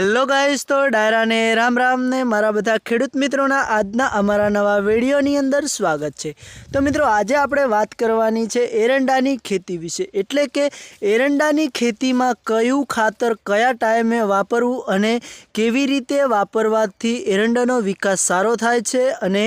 Hello guys તો ડાયરાને રામ રામને મારા બધા ખેડૂત મિત્રોના આજના અમારા નવા વિડીયોની અંદર સ્વાગત છે. તો મિત્રો, આજે આપણે વાત કરવાની છે એરંડાની ખેતી વિશે. એટલે કે એરંડાની ખેતીમાં કયું ખાતર કયા ટાઈમે વાપરવું અને કેવી રીતે વાપરવાથી એરંડાનો વિકાસ સારો થાય છે અને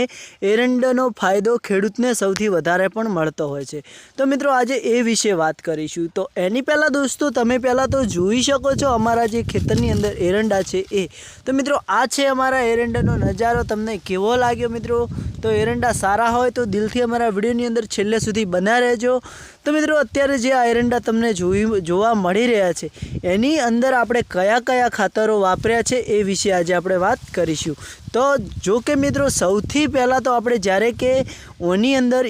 એરંડાનો ફાયદો ખેડૂતને સૌથી વધારે પણ મળતો હોય છે. તો મિત્રો, આજે એ વિશે વાત કરીશું. તો એની પહેલાં દોસ્તો, તમે પહેલાં તો જોઈ શકો છો અમારા જે ખેતરની અંદર એરંડા છે એ. તો મિત્રો, આ છે અમારા એરંડાનો નજારો. તમને કેવો લાગ્યો મિત્રો? તો એરંડા સારા હોય તો દિલથી અમારા વિડીયોની અંદર છેલ્લે સુધી બના રહેજો. તો મિત્રો, અત્યારે જે આ એરંડા તમને જોઈ જોવા મળી રહ્યા છે, એની અંદર આપણે કયા કયા ખાતરો વાપર્યા છે એ વિશે આજે આપણે વાત કરીશું. તો જો કે મિત્રો, સૌથી પહેલાં તો આપણે જ્યારે કે ઓની અંદર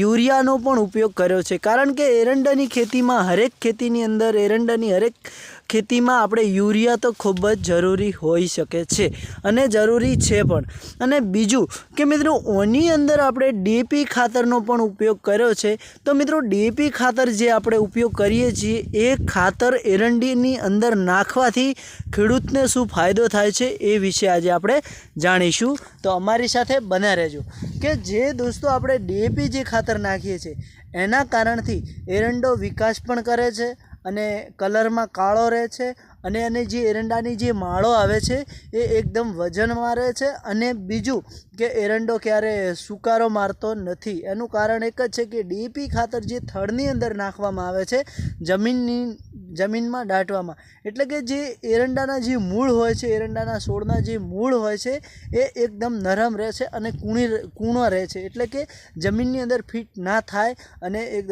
યુરિયાનો પણ ઉપયોગ કર્યો છે. કારણ કે એરંડાની ખેતીમાં હરેક ખેતીની અંદર, એરંડાની હરેક ખેતીમાં આપણે યુરિયા તો ખૂબ જ જરૂરી હોઈ શકે છે અને જરૂરી છે પણ. અને બીજું કે મિત્રો, ઓની અંદર આપણે ડીએપી ખાતરનો પણ ઉપયોગ કર્યો છે. તો મિત્રો ડીએપી ખાતર જે આપણે ઉપયોગ કરીએ છીએ, એ ખાતર એરંડીની અંદર નાખવાથી ખેડૂતને શું ફાયદો થાય છે એ વિશે આજે આપણે જાણીશું. તો અમારી સાથે બન્યા રહેજો. કે જે દોસ્તો આપણે ડીએપી જે ખાતર નાખીએ છીએ, એના કારણથી એરંડો વિકાસ પણ કરે છે અને કલરમાં કાળો રહે છે અને એને જે એરંડાની જે માળો આવે છે, એ એકદમ વજનમાં રહે છે અને બીજું કે એરંડો ક્યારે સુકારો મારતો નથી. એનું કારણ એક જ છે કે ડીપી ખાતર જે થડની અંદર નાખવામાં આવે છે, જમીનની જમીનમાં દાટવામાં. એટલે કે જે એરંડાના જે મૂળ હોય છે, એરંડાના છોડના જે મૂળ હોય છે, એ એકદમ નરમ રહે છે અને કૂણી કૂણો રહે છે. એટલે કે જમીનની અંદર ફિટ ના થાય અને એક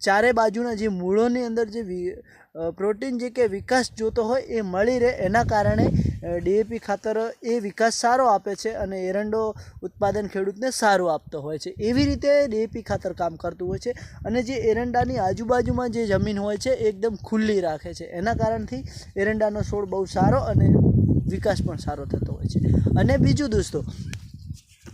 ચારે બાજુના જે મૂળોની અંદર જે પ્રોટીન જે કે વિકાસ જોતો હોય એ મળી રહે એના કારણે ડીએપી ખાતર એ વિકાસ સારો આપે છે અને એરંડો ઉત્પાદન ખેડૂતને સારું આપતો હોય છે. એવી રીતે ડીએપી ખાતર કામ કરતું હોય છે અને જે એરંડાની આજુબાજુમાં જે જમીન હોય છે એકદમ ખુલ્લી રાખે છે. એના કારણથી એરંડાનો છોડ બહુ સારો અને વિકાસ પણ સારો થતો હોય છે. અને બીજું દોસ્તો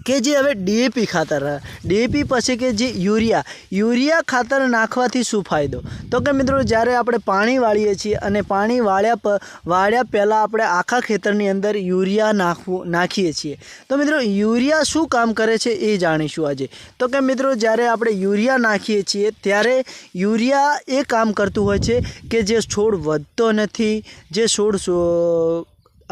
કે જે હવે ડીએપી ખાતર ડીએપી પછી કે જે યુરિયા યુરિયા ખાતર નાખવાથી શું ફાયદો? તો કે મિત્રો, જ્યારે આપણે પાણી વાળીએ છીએ અને પાણી વાળ્યા વાળ્યા પહેલાં આપણે આખા ખેતરની અંદર યુરિયા નાખવું, નાખીએ છીએ. તો મિત્રો, યુરિયા શું કામ કરે છે એ જાણીશું આજે. તો કે મિત્રો, જ્યારે આપણે યુરિયા નાખીએ છીએ, ત્યારે યુરિયા એ કામ કરતું હોય છે કે જે છોડ વધતો નથી, જે છોડ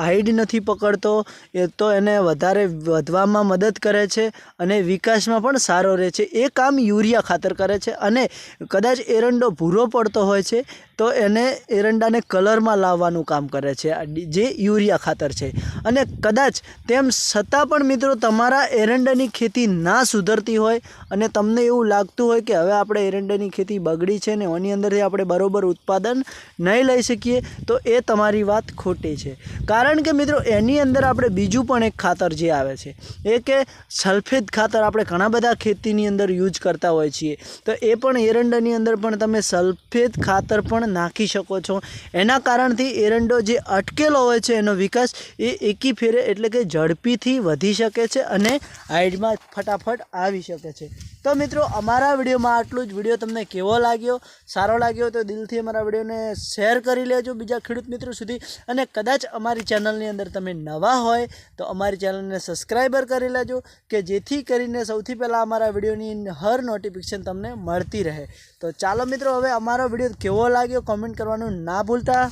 હાઈડ નથી પકડતો, એ તો એને વધારે વધવામાં મદદ કરે છે અને વિકાસમાં પણ સારો રહે છે. એ કામ યુરિયા ખાતર કરે છે અને કદાચ એરંડો ભૂરો પડતો હોય છે, તો એને એરંડાને કલરમાં લાવવાનું કામ કરે છે. જે યુરિયા ખાતર છે. અને કદાચ તેમ છતાં પણ મિત્રો તમારા એરંડાની ખેતી ના સુધરતી હોય અને તમને એવું લાગતું હોય કે હવે આપણે એરંડાની ખેતી બગડી છે ને એની અંદરથી આપણે બરોબર ઉત્પાદન નહીં લઈ શકીએ, તો એ તમારી વાત ખોટી છે. કારણ કે મિત્રો, એની અંદર આપણે બીજું પણ એક ખાતર જે આવે છે, એ કે સલ્ફેટ ખાતર આપણે ઘણા બધા ખેતીની અંદર યુઝ કરતા હોય છીએ. તો એ પણ એરંડાની અંદર પણ તમે સલ્ફેટ ખાતર પણ નાખી શકો છો. એના કારણથી એરંડો જે અટકેલો હોય છે એનો વિકાસ, એ એકી ફેરે એટલે કે ઝડપીથી વધી શકે છે અને હાઈડમાં ફટાફટ આવી શકે છે. તો મિત્રો, અમારા વિડીયોમાં આટલું જ. વીડિયો તમને કેવો લાગ્યો? સારો લાગ્યો તો દિલથી અમારા વિડીયોને શેર કરી લેજો બીજા ખેડૂત મિત્રો સુધી. અને કદાચ અમારી ચેનલની અંદર તમે નવા હોય તો અમારી ચેનલને સબસ્ક્રાઈબર કરી લેજો કે જેથી કરીને સૌથી પહેલાં અમારા વિડીયોની હર નોટિફિકેશન તમને મળતી રહે. તો ચાલો મિત્રો, હવે અમારો વીડિયો કેવો લાગ્યો કોમેન્ટ કરવાનું ના ભૂલતા.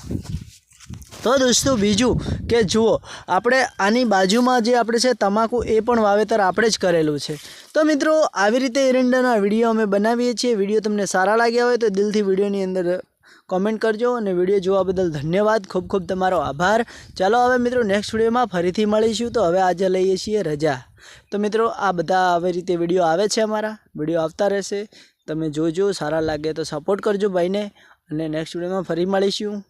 તો દોસ્તો, બીજું કે જુઓ, આપણે આની બાજુમાં જે આપણે છે તમાકુ એ પણ વાવેતર આપણે જ કરેલું છે. તો મિત્રો, આવી રીતે એરંડાના વીડિયો અમે બનાવીએ છીએ. વીડિયો તમને સારા લાગ્યા હોય તો દિલથી વિડીયોની અંદર કોમેન્ટ કરજો અને વીડિયો જોવા બદલ ધન્યવાદ. ખૂબ ખૂબ તમારો આભાર. ચાલો હવે મિત્રો નેક્સ્ટ વિડીયોમાં ફરીથી મળીશું. તો હવે આજે લઈએ છીએ રજા. તો મિત્રો આ બધા આવી રીતે વીડિયો આવે છે અમારા. વીડિયો આવતા રહેશે. તમે જોજો, સારા લાગે તો સપોર્ટ કરજો ભાઈને. અને નેક્સ્ટ વિડીયોમાં ફરી મળીશું.